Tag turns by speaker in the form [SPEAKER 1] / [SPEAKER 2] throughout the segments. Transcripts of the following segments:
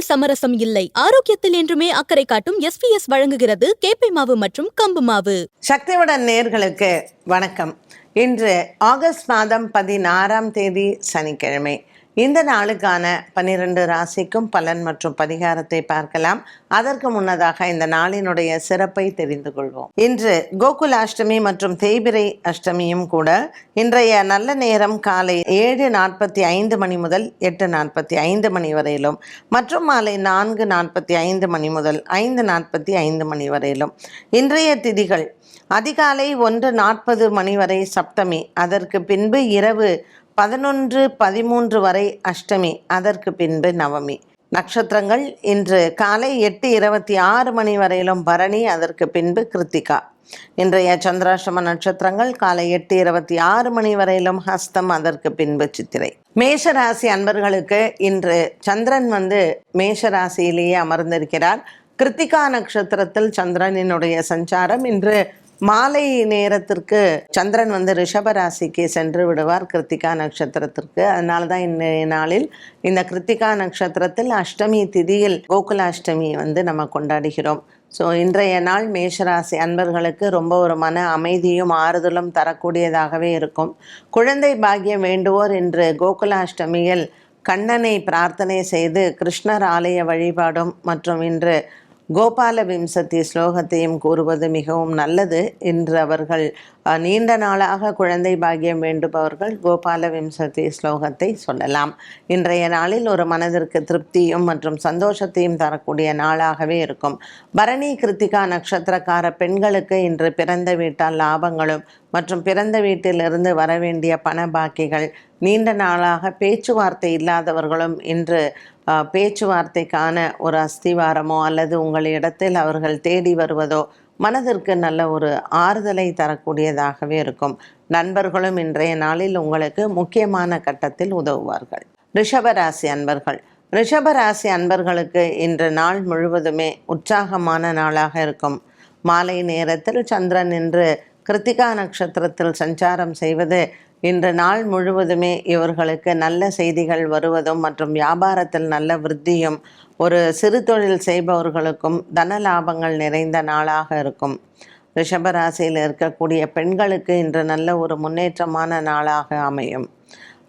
[SPEAKER 1] உணவில் சமரசம் இல்லை. ஆரோக்கியத்தில் என்றுமே அக்கறை காட்டும் எஸ் பி எஸ் வழங்குகிறது கேப்பை மாவு மற்றும் கம்பு மாவு.
[SPEAKER 2] சக்திவுடன் நேர்களுக்கு வணக்கம். இன்று ஆகஸ்ட் மாதம் பதினாறாம் தேதி சனிக்கிழமை. இந்த நாளுக்கான பன்னிரண்டு ராசிக்கும் பலன் மற்றும் பரிகாரத்தை பார்க்கலாம். அதற்கு முன்னதாக இந்த நாளினுடைய சிறப்பை தெரிந்து கொள்வோம். இன்று கோகுல அஷ்டமி மற்றும் தேய்பிரை அஷ்டமியும் கூட இன்றைய நல்ல நேரம் காலை ஏழு நாற்பத்தி ஐந்து மணி முதல் எட்டு நாற்பத்தி ஐந்து மணி வரையிலும் மற்றும் மாலை நான்கு நாற்பத்தி ஐந்து மணி முதல் ஐந்து நாற்பத்தி ஐந்து மணி வரையிலும். இன்றைய திதிகள் அதிகாலை ஒன்று நாற்பது மணி வரை சப்தமி. அதற்கு பின்பு இரவு பதினொன்று பதிமூன்று வரை அஷ்டமி அதற்கு பின்பு நவமி. நட்சத்திரங்கள் இன்று காலை எட்டு இருபத்தி ஆறு மணி வரையிலும் பரணி அதற்கு பின்பு கிருத்திகா. இன்றைய சந்திராஷ்டம நட்சத்திரங்கள் காலை எட்டு இருபத்தி ஆறு மணி வரையிலும் ஹஸ்தம் அதற்கு பின்பு சித்திரை. மேஷராசி அன்பர்களுக்கு இன்று சந்திரன் வந்து மேஷராசியிலேயே அமர்ந்திருக்கிறார். கிருத்திகா நட்சத்திரத்தில் சந்திரனினுடைய சஞ்சாரம் இன்று மாலை நேரத்திற்கு சந்திரன் வந்து ரிஷப ராசிக்கு சென்று விடுவார் கிருத்திகா நட்சத்திரத்திற்கு. அதனால தான் இன்றைய நாளில் இந்த கிருத்திகா நட்சத்திரத்தில் அஷ்டமி திதியில் கோகுலாஷ்டமி வந்து நம்ம கொண்டாடுகிறோம். ஸோ இன்றைய நாள் மேஷராசி அன்பர்களுக்கு ரொம்ப ஒரு மன அமைதியும் ஆறுதலும் தரக்கூடியதாகவே இருக்கும். குழந்தை பாக்கியம் வேண்டுவோர் இன்று கோகுலாஷ்டமியில் கண்ணனை பிரார்த்தனை செய்து கிருஷ்ணர் ஆலய வழிபாடும் மற்றும் இன்று கோபால விம்சத்தி ஸ்லோகத்தையும் கூறுவது மிகவும் நல்லது என்று அவர்கள் நீண்ட நாளாக குழந்தை பாக்கியம் வேண்டுபவர்கள் கோபால விம்சத்தி ஸ்லோகத்தை சொல்லலாம். இன்றைய நாளில் ஒரு மனதிற்கு திருப்தியும் மற்றும் சந்தோஷத்தையும் தரக்கூடிய நாளாகவே இருக்கும். பரணி கிருத்திகா நட்சத்திரக்கார பெண்களுக்கு இன்று பிறந்த வீட்டால் லாபங்களும் மற்றும் பிறந்த வீட்டிலிருந்து வர வேண்டிய பண பாக்கிகள் நீண்ட நாளாக பேச்சுவார்த்தை இல்லாதவர்களும் இன்று பேச்சுவார்த்தைக்கான ஒரு அஸ்திவாரமோ அல்லது உங்கள் இடத்தில் அவர்கள் தேடி வருவதோ மனதிற்கு நல்ல ஒரு ஆறுதலை தரக்கூடியதாகவே இருக்கும். நண்பர்களும் இன்றைய நாளில் உங்களுக்கு முக்கியமான கட்டத்தில் உதவுவார்கள். ரிஷபராசி அன்பர்கள். ரிஷபராசி அன்பர்களுக்கு இன்று நாள் முழுவதுமே உற்சாகமான நாளாக இருக்கும். மாலை நேரத்தில் சந்திரன் இன்று கிருத்திகா நட்சத்திரத்தில் சஞ்சாரம் செய்வது இன்று நாள் முழுவதுமே இவர்களுக்கு நல்ல செய்திகள் வருவதும் மற்றும் வியாபாரத்தில் நல்ல விருத்தியும் ஒரு சிறு தொழில் செய்பவர்களுக்கும் தன லாபங்கள் நிறைந்த நாளாக இருக்கும். ரிஷபராசியில் இருக்கக்கூடிய பெண்களுக்கு இன்று நல்ல ஒரு முன்னேற்றமான நாளாக அமையும்.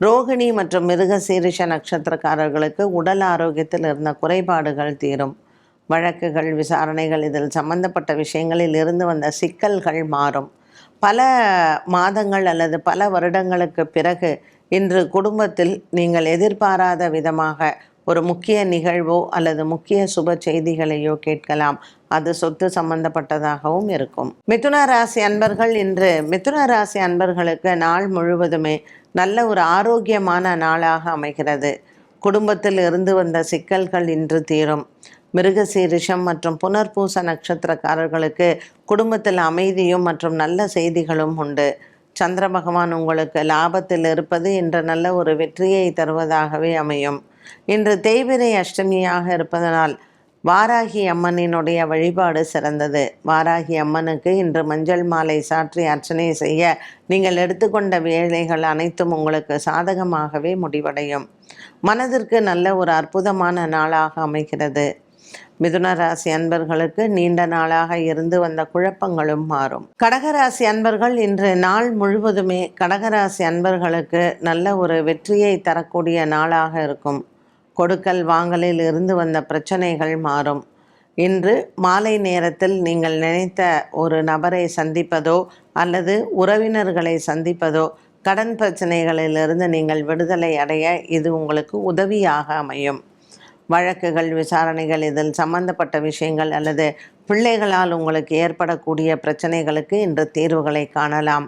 [SPEAKER 2] ரோகிணி மற்றும் மிருக சீரிஷ நட்சத்திரக்காரர்களுக்கு உடல் ஆரோக்கியத்தில் இருந்த குறைபாடுகள் தீரும். வழக்குகள் விசாரணைகள் இதில் சம்பந்தப்பட்ட விஷயங்களில் இருந்து வந்த சிக்கல்கள் மாறும். பல மாதங்கள் அல்லது பல வருடங்களுக்கு பிறகு இன்று குடும்பத்தில் நீங்கள் எதிர்பாராத விதமாக ஒரு முக்கிய நிகழ்வோ அல்லது முக்கிய சுப செய்திகளையோ கேட்கலாம். அது சொத்து சம்பந்தப்பட்டதாகவும் இருக்கும். மிதுன ராசி அன்பர்கள் இன்று மிதுன ராசி அன்பர்களுக்கு நாள் முழுவதுமே நல்ல ஒரு ஆரோக்கியமான நாளாக அமைகிறது. குடும்பத்தில் இருந்து வந்த சிக்கல்கள் இன்று தீரும். மிருகசீரிஷம் மற்றும் புனர்பூச நட்சத்திரக்காரர்களுக்கு குடும்பத்தில் அமைதியும் மற்றும் நல்ல செய்திகளும் உண்டு. சந்திர பகவான் உங்களுக்கு லாபத்தில் இருப்பது இன்று நல்ல ஒரு வெற்றியை தருவதாகவே அமையும். இன்று தேய்பிரை அஷ்டமியாக இருப்பதனால் வாராகி அம்மனினுடைய வழிபாடு சிறந்தது. வாராகி அம்மனுக்கு இன்று மஞ்சள் மாலை சாற்றி அர்ச்சனை செய்ய நீங்கள் எடுத்துக்கொண்ட வேலைகள் அனைத்தும் உங்களுக்கு சாதகமாகவே முடிவடையும். மனதிற்கு நல்ல ஒரு அற்புதமான நாளாக அமைகிறது. மிதுன ராசி அன்பர்களுக்கு நீண்ட நாளாக இருந்து வந்த குழப்பங்களும் மாறும். கடகராசி அன்பர்கள் இன்று நாள் முழுவதுமே கடகராசி அன்பர்களுக்கு நல்ல ஒரு வெற்றியை தரக்கூடிய நாளாக இருக்கும். கொடுக்கல் வாங்கலில் இருந்து வந்த பிரச்சனைகள் மாறும். இன்று மாலை நேரத்தில் நீங்கள் நினைத்த ஒரு நபரை சந்திப்பதோ அல்லது உறவினர்களை சந்திப்பதோ கடன் பிரச்சனைகளிலிருந்து நீங்கள் விடுதலை அடைய இது உங்களுக்கு உதவியாக அமையும். வழக்குகள் விசாரணைகள் இதில் சம்பந்தப்பட்ட விஷயங்கள் அல்லது பிள்ளைகளால் உங்களுக்கு ஏற்படக்கூடிய பிரச்சனைகளுக்கு இன்று தீர்வுகளை காணலாம்.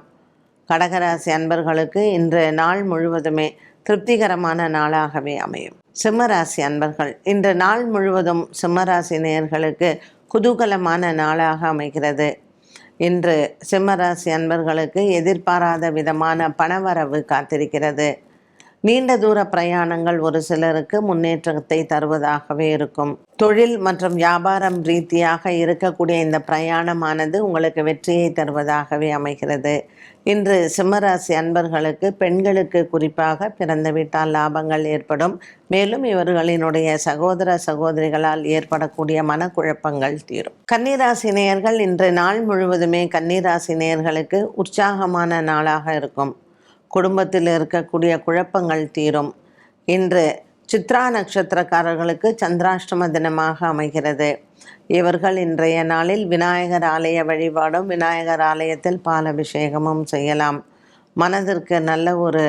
[SPEAKER 2] கடகராசி அன்பர்களுக்கு இன்று நாள் முழுவதுமே திருப்திகரமான நாளாகவே அமையும். சிம்மராசி அன்பர்கள் இன்று நாள் முழுவதும் சிம்மராசி நேயர்களுக்கு குதூகலமான நாளாக அமைகிறது. இன்று சிம்மராசி அன்பர்களுக்கு எதிர்பாராத விதமான பணவரவு காத்திருக்கிறது. நீண்ட தூர பிரயாணங்கள் ஒரு சிலருக்கு முன்னேற்றத்தை தருவதாகவே இருக்கும். தொழில் மற்றும் வியாபாரம் ரீதியாக இருக்கக்கூடிய இந்த பிரயாணமானது உங்களுக்கு வெற்றியை தருவதாகவே அமைகிறது. இன்று சிம்மராசி அன்பர்களுக்கு பெண்களுக்கு குறிப்பாக பிறந்த வீட்டால் லாபங்கள் ஏற்படும். மேலும் இவர்களினுடைய சகோதர சகோதரிகளால் ஏற்படக்கூடிய மனக்குழப்பங்கள் தீரும். கன்னிராசி நேயர்கள் இன்று நாள் முழுவதுமே கன்னிராசி நேயர்களுக்கு உற்சாகமான நாளாக இருக்கும். குடும்பத்தில் இருக்கக்கூடிய குழப்பங்கள் தீரும். இன்று சித்ரா நட்சத்திரக்காரர்களுக்கு சந்திராஷ்டம தினமாக அமைகிறது. இவர்கள் இன்றைய நாளில் விநாயகர் ஆலய வழிபாடும் விநாயகர் ஆலயத்தில் பாலபிஷேகமும் செய்யலாம். மனதிற்கு நல்ல ஒரு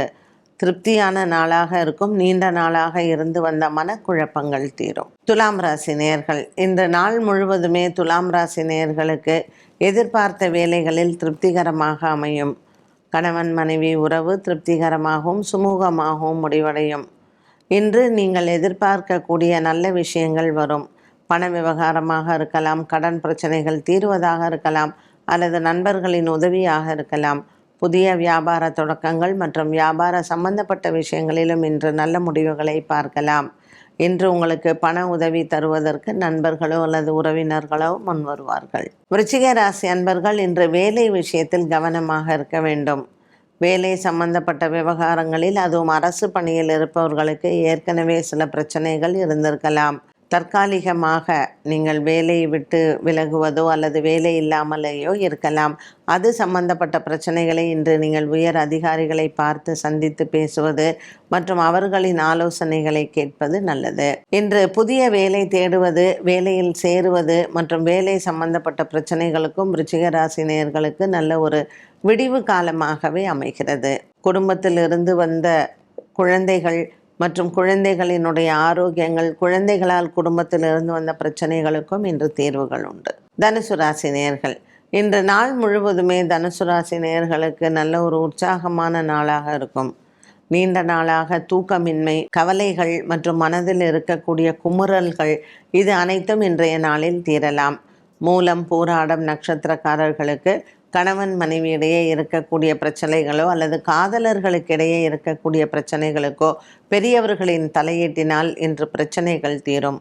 [SPEAKER 2] திருப்தியான நாளாக இருக்கும். நீண்ட நாளாக இருந்து வந்த மனக்குழப்பங்கள் தீரும். துலாம் ராசி நேயர்கள் இன்று நாள் முழுவதுமே துலாம் ராசி நேயர்களுக்கு எதிர்பார்த்த வேலைகளில் திருப்திகரமாக அமையும். கணவன் மனைவி உறவு திருப்திகரமாகவும் சுமூகமாகவும் முடிவடையும். இன்று நீங்கள் எதிர்பார்க்கக்கூடிய நல்ல விஷயங்கள் வரும். பண விவகாரமாக இருக்கலாம் கடன் பிரச்சனைகள் தீர்வதாக இருக்கலாம் அல்லது நண்பர்களின் உதவியாக இருக்கலாம். புதிய வியாபார தொடக்கங்கள் மற்றும் வியாபார சம்பந்தப்பட்ட விஷயங்களிலும் இன்று நல்ல முடிவுகளை பார்க்கலாம். இன்று உங்களுக்கு பண உதவி தருவதற்கு நண்பர்களோ அல்லது உறவினர்களோ முன் வருவார்கள். விருச்சிக ராசி அன்பர்கள் இன்று வேலை விஷயத்தில் கவனமாக இருக்க வேண்டும். வேலை சம்பந்தப்பட்ட விவகாரங்களில் அதுவும் அரசு பணியில் இருப்பவர்களுக்கு ஏற்கனவே சில பிரச்சனைகள் இருந்திருக்கலாம். தற்காலிகமாக நீங்கள் வேலையை விட்டு விலகுவதோ அல்லது வேலை இல்லாமலேயோ இருக்கலாம். அது சம்பந்தப்பட்ட பிரச்சனைகளை இன்று நீங்கள் உயர் அதிகாரிகளை பார்த்து சந்தித்து பேசுவது மற்றும் அவர்களின் ஆலோசனைகளை கேட்பது நல்லது. இன்று புதிய வேலை தேடுவது வேலையில் சேருவது மற்றும் வேலை சம்பந்தப்பட்ட பிரச்சனைகளுக்கும் ருச்சிகராசினியர்களுக்கு நல்ல ஒரு விடிவு காலமாகவே அமைகிறது. குடும்பத்திலிருந்து வந்த குழந்தைகள் மற்றும் குழந்தைகளினுடைய ஆரோக்கியங்கள் குழந்தைகளால் குடும்பத்தில் இருந்து வந்த பிரச்சனைகளுக்கும் இன்று தீர்வுகள் உண்டு. தனுசு ராசி நேயர்கள் இன்று நாள் முழுவதுமே தனுசு ராசி நேயர்களுக்கு நல்ல ஒரு உற்சாகமான நாளாக இருக்கும். நீண்ட நாளாக தூக்கமின்மை கவலைகள் மற்றும் மனதில் இருக்கக்கூடிய குமுறல்கள் இது அனைத்தும் இன்றைய நாளில் தீரலாம். மூலம் போராடம் நட்சத்திரக்காரர்களுக்கு கணவன் மனைவியிடையே இருக்கக்கூடிய பிரச்சனைகளோ அல்லது காதலர்களுக்கிடையே இருக்கக்கூடிய பிரச்சனைகளுக்கோ பெரியவர்களின் தலையீட்டினால் இன்று பிரச்சனைகள் தீரும்.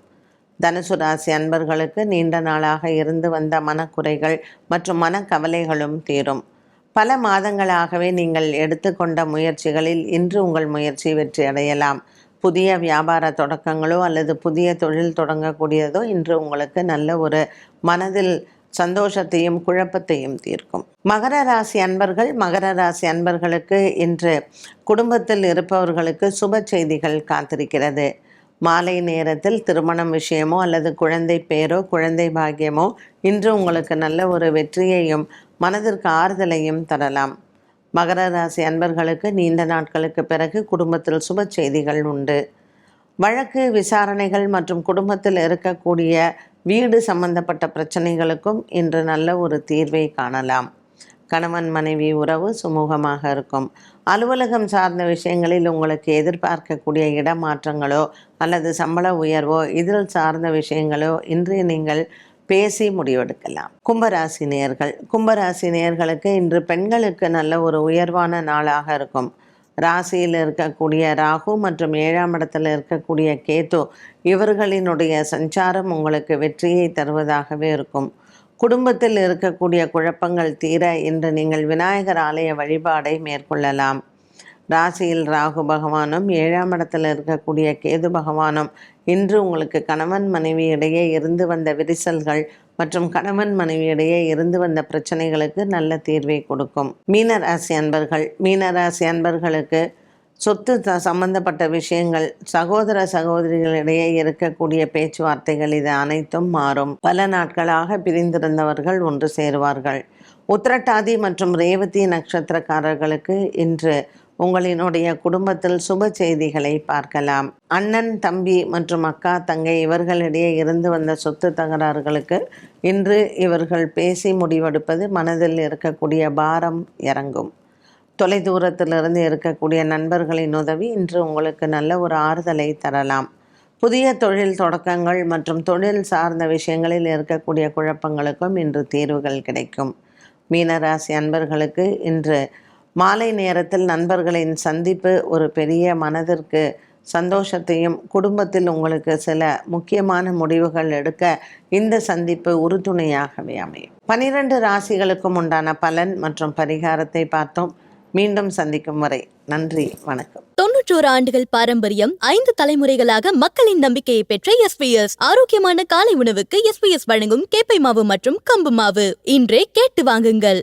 [SPEAKER 2] தனுசு ராசி அன்பர்களுக்கு நீண்ட நாளாக இருந்து வந்த மனக்குறைகள் மற்றும் மனக்கவலைகளும் தீரும். பல மாதங்களாகவே நீங்கள் எடுத்துக்கொண்ட முயற்சிகளில் இன்று உங்கள் முயற்சி வெற்றி அடையலாம். புதிய வியாபார தொடக்கங்களோ அல்லது புதிய தொழில் தொடங்கக்கூடியதோ இன்று உங்களுக்கு நல்ல ஒரு மனதில் சந்தோஷத்தையும் குழப்பத்தையும் தீர்க்கும். மகர ராசி அன்பர்கள் மகர ராசி அன்பர்களுக்கு இன்று குடும்பத்தில் இருப்பவர்களுக்கு சுப செய்திகள் காத்திருக்கிறது. மாலை நேரத்தில் திருமணம் விஷயமோ அல்லது குழந்தை பேரோ குழந்தை பாக்கியமோ இன்று உங்களுக்கு நல்ல ஒரு வெற்றியையும் மனதிற்கு ஆறுதலையும் தரலாம். மகர ராசி அன்பர்களுக்கு நீண்ட நாட்களுக்கு பிறகு குடும்பத்தில் சுப செய்திகள் உண்டு. வழக்கு விசாரணைகள் மற்றும் குடும்பத்தில் இருக்கக்கூடிய வீடு சம்பந்தப்பட்ட பிரச்சனைகளுக்கும் இன்று நல்ல ஒரு தீர்வை காணலாம். கணவன் மனைவி உறவு சுமூகமாக இருக்கும். அலுவலகம் சார்ந்த விஷயங்களில் உங்களுக்கு எதிர்பார்க்கக்கூடிய இடமாற்றங்களோ அல்லது சம்பள உயர்வோ இதில் சார்ந்த விஷயங்களோ இன்று நீங்கள் பேசி முடிவெடுக்கலாம். கும்பராசி நேர்கள். கும்பராசி நேர்களுக்கு இன்று பெண்களுக்கு நல்ல ஒரு உயர்வான நாளாக இருக்கும். ராசியில் இருக்கக்கூடிய ராகு மற்றும் ஏழாம் இடத்தில் இருக்கக்கூடிய கேது இவர்களினுடைய சஞ்சாரம் உங்களுக்கு வெற்றியை தருவதாகவே இருக்கும். குடும்பத்தில் இருக்கக்கூடிய குழப்பங்கள் தீர இன்று நீங்கள் விநாயகர் ஆலய வழிபாடை மேற்கொள்ளலாம். ராசியில் ராகு பகவானும் ஏழாம் இடத்தில் இருக்கக்கூடிய கேது பகவானும் இன்று உங்களுக்கு கணவன் மனைவி இடையே இருந்து வந்த விரிசல்கள் மற்றும் கணவன் மனைவியிடையே இருந்து வந்த பிரச்சனைகளுக்கு நல்ல தீர்வை கொடுக்கும். மீனராசி அன்பர்கள் மீனராசி அன்பர்களுக்கு சொத்து சம்பந்தப்பட்ட விஷயங்கள் சகோதர சகோதரிகளிடையே இருக்கக்கூடிய பேச்சுவார்த்தைகள் இது அனைத்தும் மாறும். பல நாட்களாக பிரிந்திருந்தவர்கள் ஒன்று சேருவார்கள். உத்திரட்டாதி மற்றும் ரேவதி நட்சத்திரக்காரர்களுக்கு இன்று உங்களினுடைய குடும்பத்தில் சுப செய்திகளை பார்க்கலாம். அண்ணன் தம்பி மற்றும் அக்கா தங்கை இவர்களிடையே இருந்து வந்த சொத்து தகராறுகளுக்கு இன்று இவர்கள் பேசி முடிவெடுப்பது மனதில் இருக்கக்கூடிய பாரம் இறங்கும். தொலைதூரத்திலிருந்து இருக்கக்கூடிய நண்பர்களின் உதவி இன்று உங்களுக்கு நல்ல ஒரு ஆறுதலை தரலாம். புதிய தொழில் தொடக்கங்கள் மற்றும் தொழில் சார்ந்த விஷயங்களில் இருக்கக்கூடிய குழப்பங்களுக்கும் இன்று தீர்வுகள் கிடைக்கும். மீனராசி அன்பர்களுக்கு இன்று மாலை நேரத்தில் நண்பர்களின் சந்திப்பு ஒரு பெரிய மனதிற்கு சந்தோஷத்தையும் குடும்பத்தில் உங்களுக்கு சில முக்கியமான முடிவுகள் எடுக்க இந்த சந்திப்பு உறுதுணையாகவே அமையும். பனிரெண்டு ராசிகளுக்கும் உண்டான பலன் மற்றும் பரிகாரத்தை பார்த்தோம். மீண்டும் சந்திக்கும் வரை நன்றி வணக்கம்.
[SPEAKER 1] தொன்னூற்றோரு ஆண்டுகள் பாரம்பரியம் ஐந்து தலைமுறைகளாக மக்களின் நம்பிக்கையை பெற்ற எஸ்பிஎஸ் ஆரோக்கியமான காலை உணவுக்கு எஸ்பிஎஸ் வழங்கும் கேப்பை மாவு மற்றும் கம்பு மாவு. இன்றே கேட்டு வாங்குங்கள்.